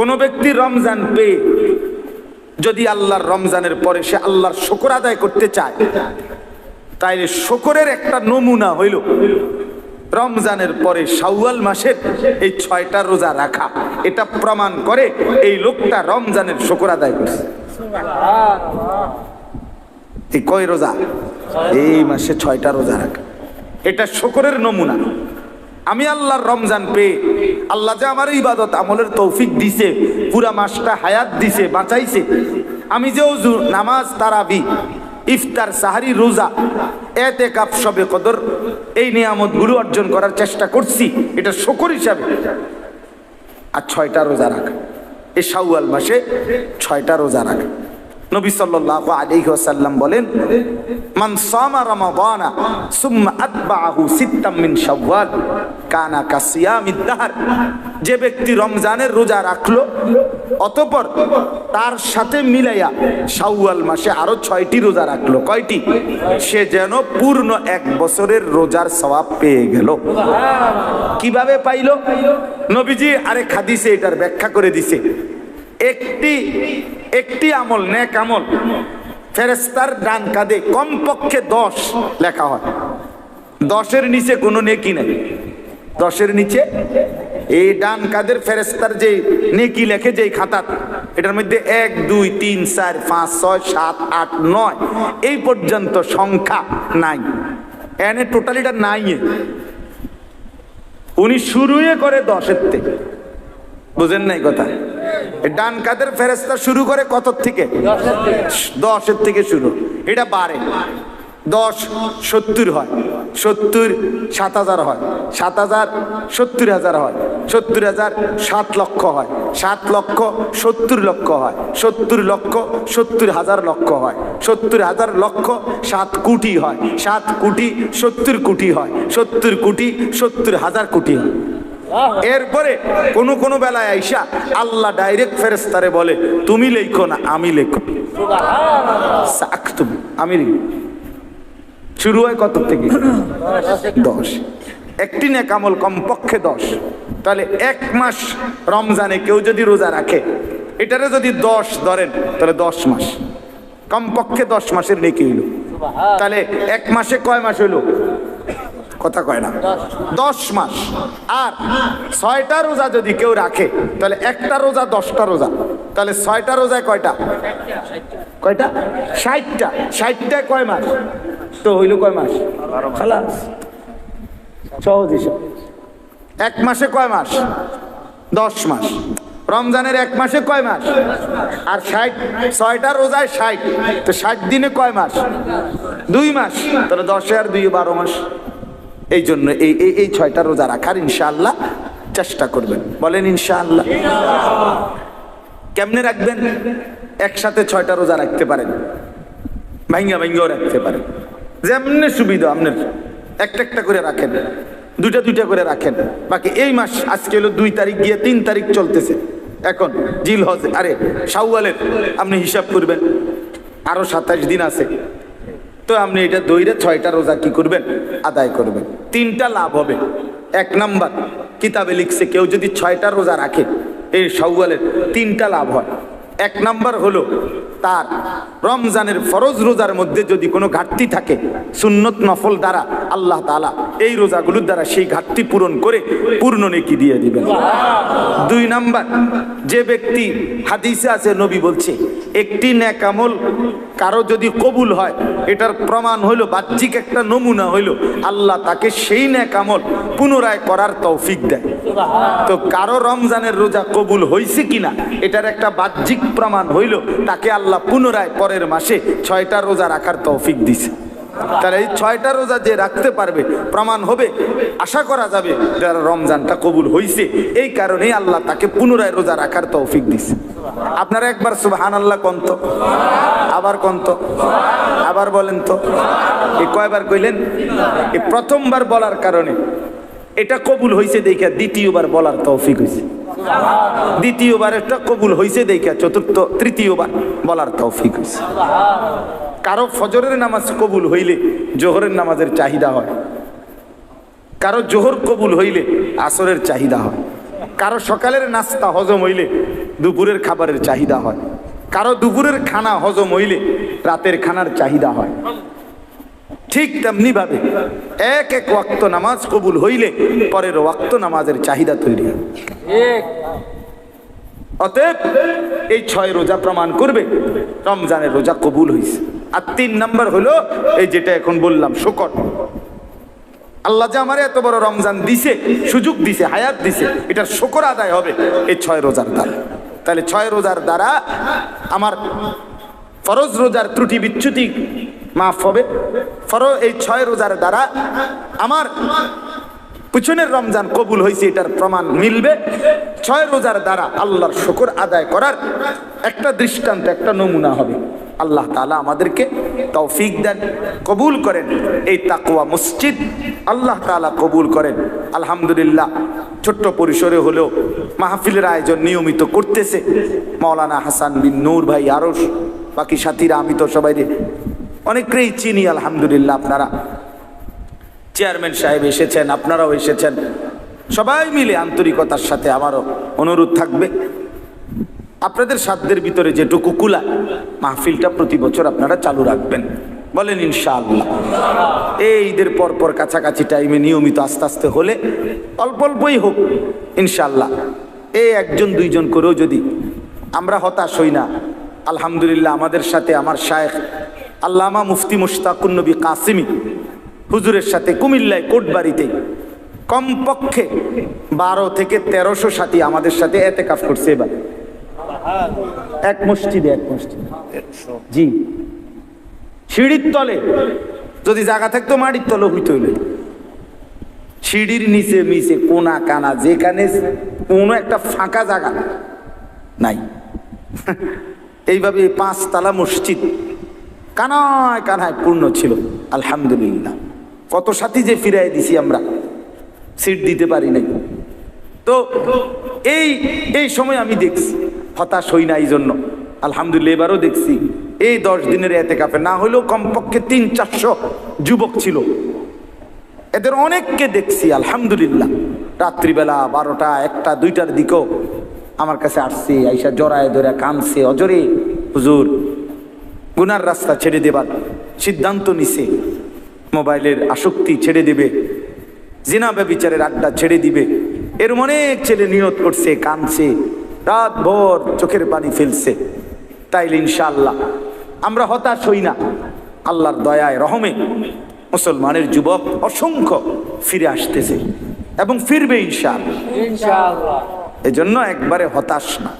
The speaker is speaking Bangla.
কোনো ব্যক্তি রমজান পেয়ে যদি আল্লাহর রমজানের পরে সে আল্লাহর শকর আদায় করতে চায়, তাইলে শকরের একটা নমুনা হইল রমজানের পরে শাওয়াল মাসের এই ছয়টা রোজা রাখা। এটা প্রমাণ করে এই লোকটা রমজানের শকর আদায় করছে। এই কয় রোজা? এই মাসে ছয়টা রোজা রাখা। এটা শকরের নমুনা। আমি আল্লাহর রমজান পেয়ে আল্লাহ যে আমার ইবাদত আমলের তৌফিক দিছে, পুরা মাসটা হায়াত দিছে, বাঁচাইছে। আমি যে অজু নামাজ, তারাবি, ইফতার, সাহারি, রোজা, এতে কাপ সবে কদর, এই নিয়ামতগুলো অর্জন করার চেষ্টা করছি, এটা শকর হিসাবে। আর ছয়টা রোজা রাখা। এ শাওয়াল মাসে ছয়টা রোজা রাখা। নবী সাল্লাল্লাহু আলাইহি ওয়াসাল্লাম বলেন, মান সামা রমাদানা সুম্মা আতবাহু সিত্তাম মিন শাওয়াল কানা কাসিয়ামিদ দাহর। যে ব্যক্তি রমজানের রোজা রাখল, অতঃপর তার সাথে মিলাইয়া শাওয়াল মাসে আরও ছয়টি রোজা রাখল। কয়টি? সে যেন পূর্ণ এক বছরের রোজার সওয়াব পেয়ে গেল। কীভাবে পাইল? নবীজি আরে খাদিসে এটার ব্যাখ্যা করে দিছে। একটি একটি আমল, নেক আমল। ফেরেস্তার ডান কাঁধে কমপক্ষে দশ লেখা হয়। দশের নিচে কোনো নেকি নেই। দশের নিচে এই ডান কাদের ফেরেস্তার যে নেকি লেখে যে খাতাত এটার মধ্যে এক, দুই, তিন, চার, পাঁচ, ছয়, সাত, আট, নয়, এই পর্যন্ত সংখ্যা নাই। এনে টোটালিটা নাই উনি শুরুই করে দশের থেকে। বুঝেন নাই কথা? ডান কাদের ফেরেস্তা শুরু করে কত থেকে? দশের থেকে। শুরু। এটা বাড়ে দশ সত্তর হয়। সত্তর সাত হাজার হয়। সাত হাজার সত্তর হাজার হয়। সত্তর হাজার সাত লক্ষ হয়। সাত লক্ষ সত্তর লক্ষ হয়। সত্তর লক্ষ সত্তর হাজার লক্ষ হয়। সত্তর হাজার লক্ষ সাত কোটি হয়। সাত কোটি সত্তর কোটি হয়। সত্তর কোটি সত্তর হাজার কোটি হয়। এরপরে কোন কোন বেলায় আইসা আল্লাহ ডাইরেক্ট ফেরেস্তারে বলে, তুমি লেখো না, আমি লেখো। আমি শুরু হয় কত থেকে? দশ। একটি নেকামল কমপক্ষে দশ। তাহলে এক মাস রমজানে কেউ যদি রোজা রাখে, এটারে যদি দশ ধরেন, তাহলে দশ মাস। কমপক্ষে দশ মাসের নেকি হইল। তাহলে এক মাসে কয় মাস হইল? কথা কয় না। দশ মাস। আর ছয়টা রোজা যদি কেউ রাখে, তাহলে একটা রোজা, দশটা রোজা। তাহলে ছয়টা রোজায় কয়টা? কয়টা? ষাটটা। ষাটটায় কয় মাস? তো হইল কয় মাস? সহজ হিসাব। এক মাসে কয় মাস? দশ মাস। রমজানের এক মাসে কয় মাস? আর ষাট, ছয়টা রোজায় ষাট। তো ষাট দিনে কয় মাস? দুই মাস। তাহলে দশে আর দুই বারো মাস। এই জন্য এই এই ছয়টা রোজা রাখার ইনশাআল্লাহ চেষ্টা করবেন। বলেন ইনশাআল্লাহ। কেমনে রাখবেন? একসাথে ছয়টা রোজা রাখতে পারেন। ভাঙ্গা ভাঙ্গাও রাখতে পারেন। যেমনি সুবিধা আপনার। একটা একটা করে রাখেন। দুইটা দুইটা করে রাখেন। বাকি এই মাস, আজকে হলো দুই তারিখ গিয়ে তিন তারিখ চলতেছে। এখন জিল হজ আরে শাওয়ালের আপনি হিসাব করবেন। আরও সাতাশ দিন আছে। তো আপনি এটা দৈরে ছয়টা রোজা কি করবেন? আদায় করবেন। তিনটা লাভ হবে। এক নাম্বার, কিতাবে লিখছে, কেউ যদি ছয়টা রোজা রাখে, এই সাউওয়ালের তিনটা লাভ হয়। এক নাম্বার হলো তার রমজানের ফরজ রোজার মধ্যে যদি কোনো ঘাটতি থাকে, সুন্নত নফল দ্বারা আল্লাহ তাআলা এই রোজাগুলোর দ্বারা সেই ঘাটতি পূরণ করে পূর্ণ নেকি দিয়ে দিবেন। দুই নাম্বার, যে ব্যক্তি হাদিসে আছে, নবী বলছে, একটি ন্যাকামল কারও যদি কবুল হয়, এটার প্রমাণ হইল, বাহ্যিক একটা নমুনা হইল, আল্লাহ তাকে সেই ন্যাকামল পুনরায় করার তৌফিক দেয় তো কারও রমজানের রোজা কবুল হয়েছে কিনা, এটার একটা বাহ্যিক প্রমাণ হইল, তাকে আল্লাহ পুনরায় পরের মাসে ছয়টা রোজা রাখার তৌফিক দিছে। তাহলে এই ছয়টা রোজা যে রাখতে পারবে, প্রমাণ হবে, আশা করা যাবে যার রমজানটা কবুল হইছে। এই কারণেই আল্লাহ তাকে পুনরায় রোজা রাখার তৌফিক দিছে। আপনারা একবার সুবহান আল্লাহ কন্ত আবার কন্ত আবার বলেন তো। এ কয়বার কইলেন? এই প্রথমবার বলার কারণে। এটা কবুল হইছে দেখা দ্বিতীয়বার বলার তৌফিক হইছে। দ্বিতীয়বার এটা কবুল হইছে দেখা চতুর্থ, তৃতীয়বার বলার তৌফিক হইছে। কারও ফজরের নামাজ কবুল হইলে জোহরের নামাজের চাহিদা হয়। কারও জোহর কবুল হইলে আসরের চাহিদা হয়। কারও সকালের নাস্তা হজম হইলে দুপুরের খাবারের চাহিদা হয়। কারও দুপুরের খানা হজম হইলে রাতের খানার চাহিদা হয়। ঠিক তেমনি ভাবে এক এক ওয়াক্ত নামাজ কবুল হইলে পরের ওয়াক্ত নামাজের চাহিদা তৈরি অতএব এই ছয় রোজা প্রমাণ করবে রমজানের রোজা কবুল হয়েছে আর তিন নাম্বার হলো এই যেটা এখন বললাম শোকর আল্লাহ যে আমার এত বড় রমজান দিছে সুযোগ দিছে হায়াত দিছে এটার শকর আদায় হবে এই ছয় রোজার দ্বারা। তাহলে ছয় রোজার দ্বারা আমার ফরজ রোজার ত্রুটি বিচ্যুতি মাফ হবে। ফর, এই ছয় রোজার দ্বারা আমার পিছনের রমজান কবুল হয়েছে, এটার প্রমাণ মিলবে। ছয় রোজার দ্বারা আল্লাহর শকর আদায় করার একটা দৃষ্টান্ত, একটা নমুনা হবে। আল্লাহ তালা আমাদেরকে তৌফিক দেন, কবুল করেন। এই তাকওয়া মসজিদ আল্লাহ তাআলা কবুল করেন। আলহামদুলিল্লাহ, ছোট্ট পরিসরে হলেও মাহফিলের আয়োজন নিয়মিত করতেছে। মাওলানা হাসান বিন নূর ভাই আরস বাকি সাথীরা, আমি তো সবাই অনেকেই চিনি, আলহামদুলিল্লাহ, আপনারা। চেয়ারম্যান সাহেব এসেছেন, আপনারাও এসেছেন। সবাই মিলে আন্তরিকতার সাথে আমারও অনুরোধ থাকবে। আপনাদের সাধ্যের ভিতরে যেটুকু কুলা, মাহফিলটা প্রতি বছর আপনারা চালু রাখবেন। বলেন, ইনশাআল্লাহ। এই ঈদের পর পর কাছাকাছি টাইমে নিয়মিত আস্তে আস্তে হলে অল্প অল্পই হোক, ইনশাআল্লাহ। এই একজন, দুইজন করেও যদি আমরা হতাশ হই না, আলহামদুলিল্লাহ, আমাদের সাথে আমার শায়েখ আল্লামা মুফতি মুশতাকুন নবী কাসিমি হুজুরের সাথে কুমিল্লায় কোটবাড়িতে কমপক্ষে বারো থেকে তেরোশো সাথী আমাদের সাথে এতে কাজ করছে এবার। এক মসজিদে এক মসজিদে। জি। সিঁড়ির তলে যদি জায়গা থাকতো মাটির তলে হইতে হইলে। সিঁড়ির নিচে মিচে কোনা কানা যেখানে কোনো একটা ফাঁকা জায়গা নাই। এইভাবে পাঁচতলা মসজিদ। কানায় কানায় পূর্ণ ছিল। আলহামদুলিল্লাহ। কত সাথী যে ফিরাই দিছি আমরা। সিট দিতে পারি নাই। তো এই এই সময় আমি দেখছি, হতাশ হই না এই জন্য আলহামদুলিল্লাহ এবারও দেখছি, এই দশ দিনের এতে কাপে না হলেও কমপক্ষে তিন, চারশো যুবক ছিল। এদের অনেককে দেখছি, আলহামদুলিল্লাহ। রাত্রিবেলা বারোটা, একটা, দুইটার দিকেও আমার কাছে আসছে, আইসা জড়ায় ধরে কানছে অজরে। হুজুর গুনার রাস্তা ছেড়ে দেবার সিদ্ধান্ত নিছে। মোবাইলের আসক্তি ছেড়ে দেবে। জিনা ব্যবিচারের আড্ডা ছেড়ে দিবে। এর অনেক ছেলে নিয়ত করছে কানছে রাত ভোর চোখের পানি ফেলছে। তাইলে ইনশাআল্লাহ আমরা হতাশ হই না। আল্লাহর দয়ায় রহমে মুসলমানের যুবক অসংখ্য ফিরে আসতেছে এবং ফিরবে ইনশাআল্লাহ। এজন্য একবারে হতাশ না।